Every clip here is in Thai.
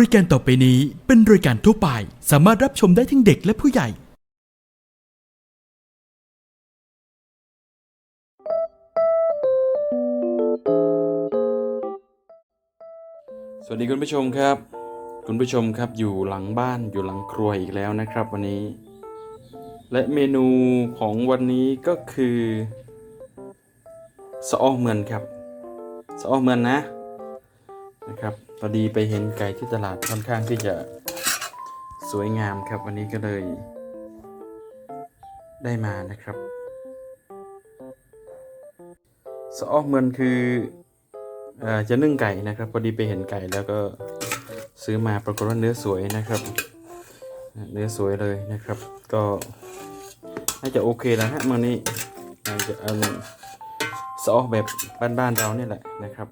รายการต่อไปนี้เป็นรายการทั่วไปสามารถรับชมได้ทั้งเด็กและผู้ใหญ่ สวัสดีคุณผู้ชมครับ คุณผู้ชมครับอยู่หลังบ้านอยู่หลังครัวอีกแล้วนะครับวันนี้ และเมนูของวันนี้ก็คือสะอ้อเมือนครับสะอ้อเมือนนะนะครับ พอดีไปเห็นไก่ที่ตลาดค่อนข้างที่จะสวยงามครับ วันนี้ก็เลย ได้มานะครับสะอ้อเมือนคืออจะนึ่งไก่นะครับ พอดีไปเห็นไก่แล้วก็ซื้อมาปรากฏว่าเนื้อสวยนะครับ เนื้อสวยเลยนะครับ ก็น่าจะโอเคแล้วฮะมันนี้น่าจะเอาซอสแบบบ้านๆเราเนี่ยแหละนะครับ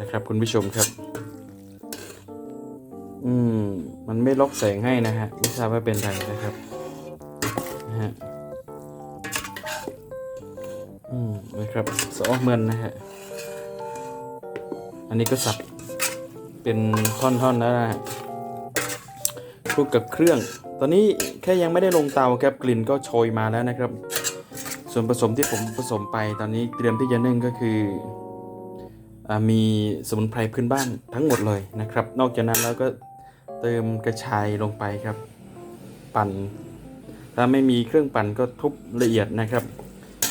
นะครับคุณผู้ชมครับ อืม มันไม่ล็อกแสงให้นะฮะ ไม่ทราบว่าเป็นไรนะครับนะฮะอืมนะครับสอเมือนนะฮะ อันนี้ก็สับเป็นท่อนๆแล้วนะฮะคลุกกับเครื่อง ตอนนี้แค่ยังไม่ได้ลงเตาครับกลิ่นก็โชยมาแล้วนะครับ ส่วนผสมที่ผมผสมไปตอนนี้เตรียมที่จะนึ่งก็คือ มีสมุนไพรพื้นบ้านทั้งหมดเลยนะครับ นอกจากนั้นแล้วก็เติมกระชายลงไปครับ ปั่น ถ้าไม่มีเครื่องปั่นก็ทุบละเอียดนะครับ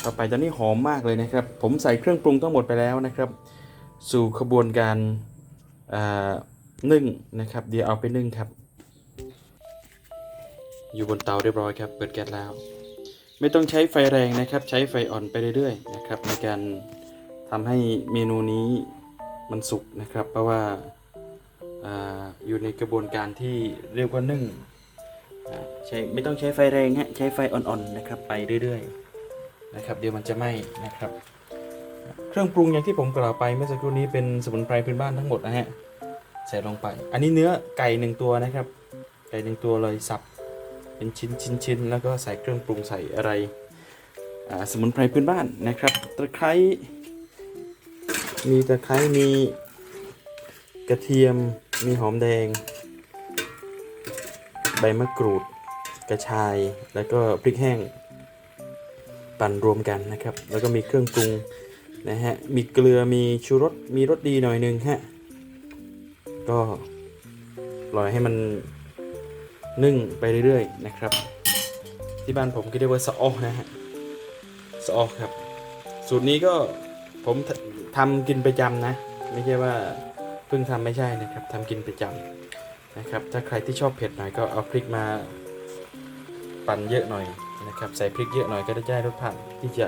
ต่อไปตอนนี้หอมมากเลยนะครับ ผมใส่เครื่องปรุงทั้งหมดไปแล้วนะครับ สู่ขบวนการนึ่งนะครับ เดี๋ยวเอาไปนึ่งครับ อยู่บนเตาเรียบร้อยครับ เปิดแก๊สแล้ว ไม่ต้องใช้ไฟแรงนะครับ ใช้ไฟอ่อนไปเรื่อยๆนะครับในการ ทำให้เมนูนี้มันสุกนะครับ เพราะว่าอาอยู่ในกระบวนการที่เรียกว่านึ่งอ่าใช้ไม่ต้องใช้ไฟแรงฮะใช้ไฟอ่อนๆนะครับไปเรื่อยๆนะครับ เดี๋ยวมันจะไหม้นะครับ เครื่องปรุงอย่างที่ผมกล่าวไปเมื่อสักครู่นี้เป็นสมุนไพรพื้นบ้านทั้งหมดนะฮะใส่ลงไป อันนี้เนื้อไก่หนึ่งตัวนะครับ ไก่หนึ่งตัวเลยสับเป็นชิ้นชิ้นชิ้นแล้วก็ใส่เครื่องปรุงใส่อะไรอ่าสมุนไพรพื้นบ้านนะครับตะไคร้ มีตะไคร้มีกระเทียมมีหอมแดง ใบมะกรูด กระชาย แล้วก็พริกแห้ง ปั่นรวมกันนะครับ แล้วก็มีเครื่องปรุงนะฮะ มีเกลือมีชูรสมีรสดีหน่อยหนึงฮะ ก็ปล่อยให้มันนึ่งไปเรื่อยๆนะครับ ที่บ้านผมก็เรียกว่าสะออนะฮะสะออครับ สูตรนี้ก็ผม ททำกินประจำนะ ไม่ใช่ว่าเพิ่งทำไม่ใช่นะครับทำกินประจำนะครับ ถ้าใครที่ชอบเผ็ดหน่อยก็เอาพริกมาปั่นเยอะหน่อยนะครับ ใส่พริกเยอะหน่อยก็จะได้รสผัดที่จะ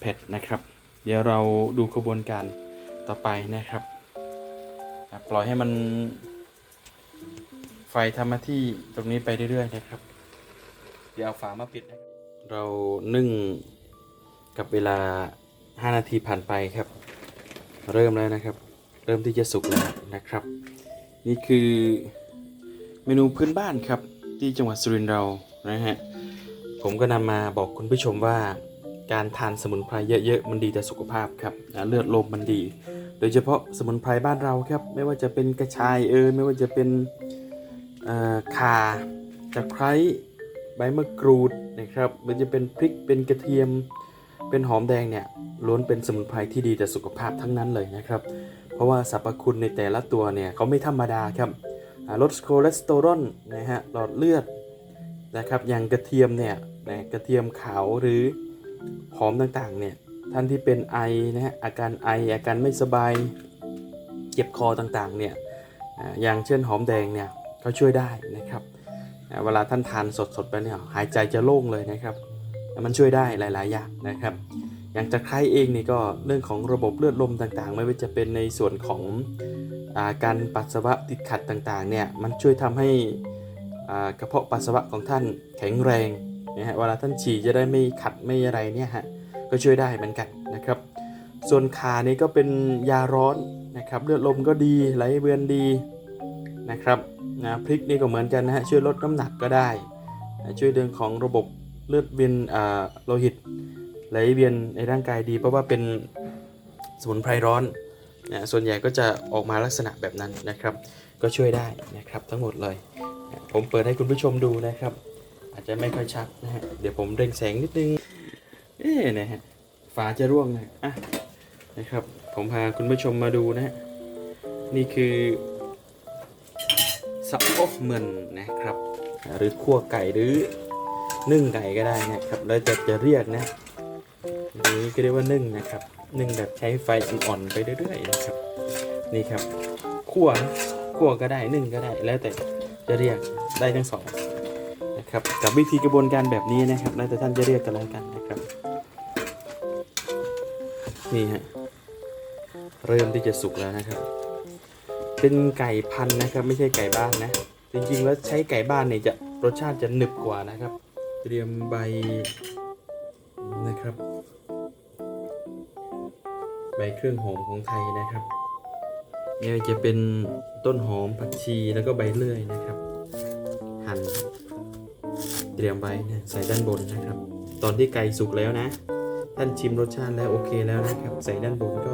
เผ็ดนะครับ เดี๋ยวเราดูกระบวนการต่อไปนะครับ ปล่อยให้มันไฟทำหน้าที่ตรงนี้ไปเรื่อยๆนะครับ เดี๋ยวเอาฝามาปิดนะครับเรานึ่งกับเวลา 5 นาทีผ่านไปครับ เริ่มแล้วนะครับ เริ่มที่จะสุกแล้วนะครับ นี่คือเมนูพื้นบ้านครับที่จังหวัดสุรินทร์เรานะฮะผมก็นำมาบอกคุณผู้ชมว่าการทานสมุนไพรเยอะๆมันดีต่อสุขภาพครับเลือดลมมันดี โดยเฉพาะสมุนไพรบ้านเราครับ ไม่ว่าจะเป็นกระชายเอยไม่ว่าจะเป็นข่าตะไคร้ใบมะกรูดนะครับมันจะเป็นพริกเป็นกระเทียม เป็นหอมแดงเนี่ยล้วนเป็นสมุนไพรที่ดีต่อสุขภาพทั้งนั้นเลยนะครับ เพราะว่าสรรพคุณในแต่ละตัวเนี่ยเขาไม่ธรรมดาครับลดคอเลสเตอรอลนะฮะหลอดเลือดนะครับอย่างกระเทียมเนี่ยนะกระเทียมขาวหรือหอมต่างๆเนี่ยท่านที่เป็นไอนะฮะอาการไออาการไม่สบายเจ็บคอต่างๆเนี่ยอย่างเช่นหอมแดงเนี่ยเขาช่วยได้นะครับเวลาท่านทานสดๆไปเนี่ยหายใจจะโล่งเลยนะครับ มันช่วยได้หลาย ๆ อย่างนะครับ อย่างตะไคร้เองนี่ก็เรื่องของระบบเลือดลมต่างๆ ไม่ว่าจะเป็นในส่วนของอาการปัสสาวะติดขัดต่าง ๆ เนี่ย มันช่วยทำให้กระเพาะปัสสาวะของท่านแข็งแรงนะฮะ เวลาท่านฉี่จะได้ไม่ขัดไม่อะไรเนี่ยฮะ ก็ช่วยได้เหมือนกันนะครับ ส่วนขานี่ก็เป็นยาร้อนนะครับ เลือดลมก็ดีไหลเวียนดีนะครับนะพริกนี่ก็เหมือนกันนะฮะ ช่วยลดน้ำหนักก็ได้ ช่วยเรื่องของระบบ เลือดเวียนอ่าโลหิตไหลเวียนในร่างกายดี เพราะว่าเป็นสมุนไพรร้อนนะส่วนใหญ่ก็จะออกมาลักษณะแบบนั้นนะครับ ก็ช่วยได้นะครับทั้งหมดเลยนะผมเปิดให้คุณผู้ชมดูนะครับ อาจจะไม่ค่อยชัดนะฮะเดี๋ยวผมเร่งแสงนิดนึงเอ๊นะฮะฝาจะร่วงนะอะนะครับ ผมพาคุณผู้ชมมาดูนะฮะนี่คือสะโอเหมือนนะครับ หรือคั่วไก่หรือ นึ่งไก่ก็ได้นะครับแล้วจะจะเรียกนะอันนี้ก็เรียกว่านึ่งนะครับ นึ่งแบบใช้ไฟอ่อนๆไปเรื่อยๆนะครับ นี่ครับคั่วคั่วก็ได้นึ่งก็ได้แล้วแต่จะเรียกได้ทั้งสองนะครับกับวิธีกระบวนการแบบนี้นะครับแล้วแต่ท่านจะเรียกกันแล้วกันนะครับนี่ฮะเริ่มที่จะสุกแล้วนะครับ เป็นไก่พันนะครับ ไม่ใช่ไก่บ้านนะ จริงๆแล้วใช้ไก่บ้านเนี่ยจะรสชาติจะหนึบกว่านะครับ เตรียมใบนะครับ ใบเครื่องหอมของไทยนะครับเนี่ยจะเป็นต้นหอมผักชีแล้วก็ใบเลื่อยนะครับ หั่นเตรียมไว้นะใส่ด้านบนนะครับ ตอนที่ไก่สุกแล้วนะ ท่านชิมรสชาติแล้วโอเคแล้วนะครับ ใส่ด้านบนก็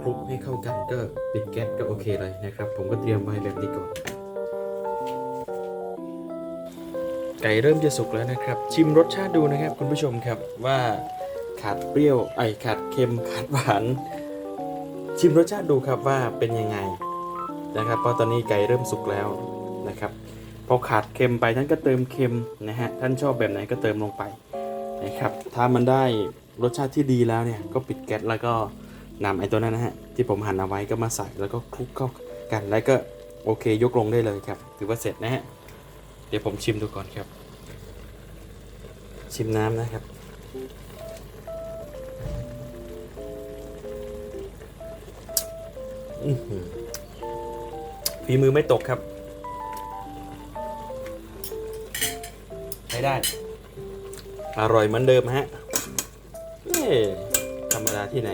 คลุกให้เข้ากันก็ปิดแก๊สก็โอเคเลยนะครับ ผมก็เตรียมไว้แบบนี้ก่อน ไก่เริ่มจะสุกแล้วนะครับ ชิมรสชาติดูนะครับ คุณผู้ชมครับว่าขาดเปรี้ยวไอขาดเค็มขาดหวาน ชิมรสชาติดูครับว่าเป็นยังไงนะครับเพราะตอนนี้ไก่เริ่มสุกแล้วนะครับพอขาดเค็มไปท่านก็เติมเค็มนะฮะท่านชอบแบบไหนก็เติมลงไปนะครับถ้ามันได้รสชาติที่ดีแล้วเนี่ยก็ปิดแก๊สแล้วก็นำไอ้ตัวนั้นนะฮะที่ผมหั่นเอาไว้ก็มาใส่แล้วก็คลุกเข้ากันแล้วก็โอเคยกลงได้เลยครับ ถือว่าเสร็จนะฮะ เดี๋ยวผมชิมดูก่อนครับ ชิมน้ำนะครับ ฝีมือไม่ตกครับ ใช้ได้ อร่อยเหมือนเดิมฮะธรรมดาที่ไหน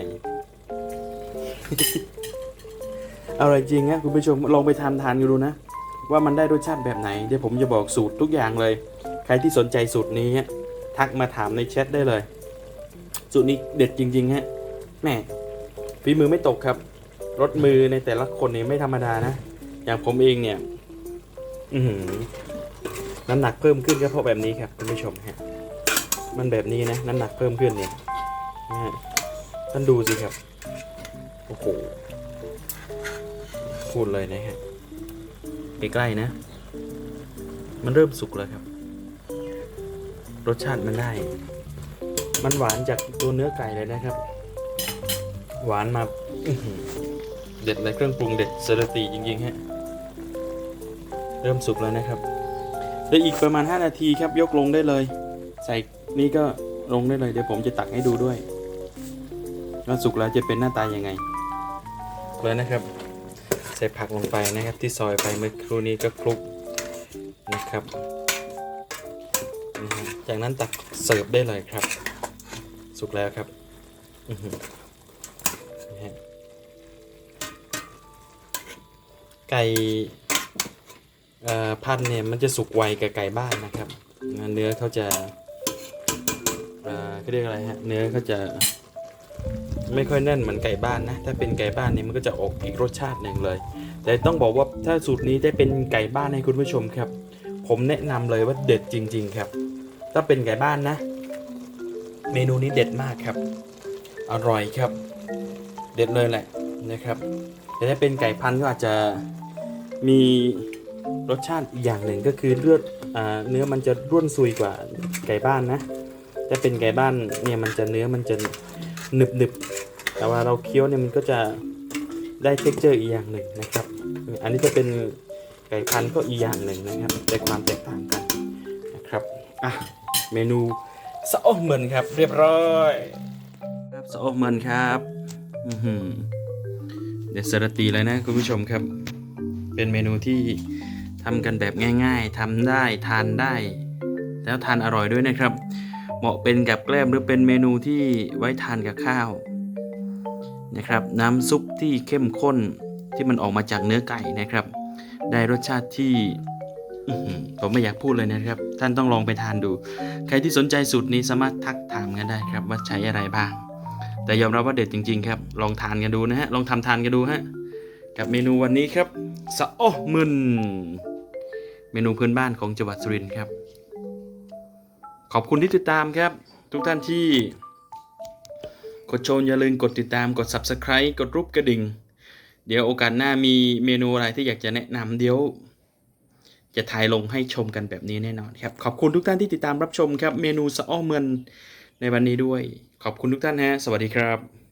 อร่อยจริงฮะคุณผู้ชมลองไปทานทานกันดูนะ ว่ามันได้รสชาติแบบไหน เดี๋ยวผมจะบอกสูตรทุกอย่างเลย ใครที่สนใจสูตรนี้ทักมาถามในแชทได้เลย สูตรนี้เด็ดจริงๆฮะแม่ฝีมือไม่ตกครับรสมือในแต่ละคนนี่ไม่ธรรมดานะ อย่างผมเองเนี่ย อืน้ำหนักเพิ่มขึ้นก็เพราะแบบนี้ครับคุณผู้ชมฮะมันแบบนี้นะน้ำหนักเพิ่มขึ้นเนี่ยนะฮะท่านดูสิครับโอ้โหพูดเลยนะฮะ ใกล้ๆนะ มันเริ่มสุกแล้วครับ รสชาติมันได้ มันหวานจากตัวเนื้อไก่เลยนะครับ หวานมาเด็ดเลยเครื่องปรุงเด็ดเซรตีจริงๆฮะ เริ่มสุกแล้วนะครับเดี๋ยวอีกประมาณ 5 นาทีครับยกลงได้เลย ใส่นี่ก็ลงได้เลยเดี๋ยวผมจะตักให้ดูด้วยว่าสุกแล้วจะเป็นหน้าตายังไงเลยนะครับ ใส่ผักลงไปนะครับ ที่ซอยไปเมื่อครู่นี้ก็คลุกนะครับ จากนั้นตักเสิร์ฟได้เลยครับ สุกแล้วครับไก่พันเนี่ยมันจะสุกไวกับไก่บ้านนะครับ เนื้อเขาจะเขาเรียกอะไรฮะ เนื้อเขาจะ ไม่ค่อยแน่นเหมือนไก่บ้านนะ ถ้าเป็นไก่บ้านนี่มันก็จะออกอีกรสชาติหนึ่งเลย แต่ต้องบอกว่าถ้าสูตรนี้ได้เป็นไก่บ้านให้คุณผู้ชมครับ ผมแนะนำเลยว่าเด็ดจริง ๆ ครับ ถ้าเป็นไก่บ้านนะ เมนูนี้เด็ดมากครับ อร่อยครับ เด็ดเลยแหละนะครับ แต่ถ้าเป็นไก่พันก็อาจจะมีรสชาติอีกอย่างหนึ่งก็คือเลือดเนื้อมันจะร่วนซุยกว่าไก่บ้านนะถ้าเป็นไก่บ้านเนี่ยมันจะเนื้อมันจะหนึบหนึบ แต่ว่าเราเคี้ยวเนี่ยมันก็จะได้เท็กเจอร์อีกอย่างหนึ่งนะครับ อันนี้จะเป็นไก่พันก็อีกอย่างหนึ่งนะครับแต่ความแตกต่างกันนะครับอะเมนูสะโอเหมือนครับ เรียบร้อยครับสะโอเหมือนครับอือหือเดี๋ยวสรตีเลยนะคุณผู้ชมครับ เป็นเมนูที่ทำกันแบบง่าย ๆทำได้ทานได้ แล้วทานอร่อยด้วยนะครับ เหมาะเป็นกับแกล้มหรือเป็นเมนูที่ไว้ทานกับข้าว นะครับ น้ำซุปที่เข้มข้นที่มันออกมาจากเนื้อไก่นะครับ ได้รสชาติที่ผมไม่อยากพูดเลยนะครับ ท่านต้องลองไปทานดู ใครที่สนใจสูตรนี้สามารถทักถามกันได้ครับ ว่าใช้อะไรบ้าง แต่ยอมรับว่าเด็ดจริง ๆ ครับ ลองทานกันดูนะฮะลองทำทานกันดูฮะกับเมนูวันนี้ครับสะโอ้มึนเมนูพื้นบ้านของจังหวัดสุรินทร์ครับ ขอบคุณที่ติดตามครับ ทุกท่านที่ กดชมอย่าลืมกดติดตามกด subscribe กดรูปกระดิ่ง เดี๋ยวโอกาสหน้ามีเมนูอะไรที่อยากจะแนะนำเดี๋ยว จะถ่ายลงให้ชมกันแบบนี้แน่นอนครับ ขอบคุณทุกท่านที่ติดตามรับชมครับ เมนูสะอ้อเมือนในวันนี้ด้วย ขอบคุณทุกท่านฮะ สวัสดีครับ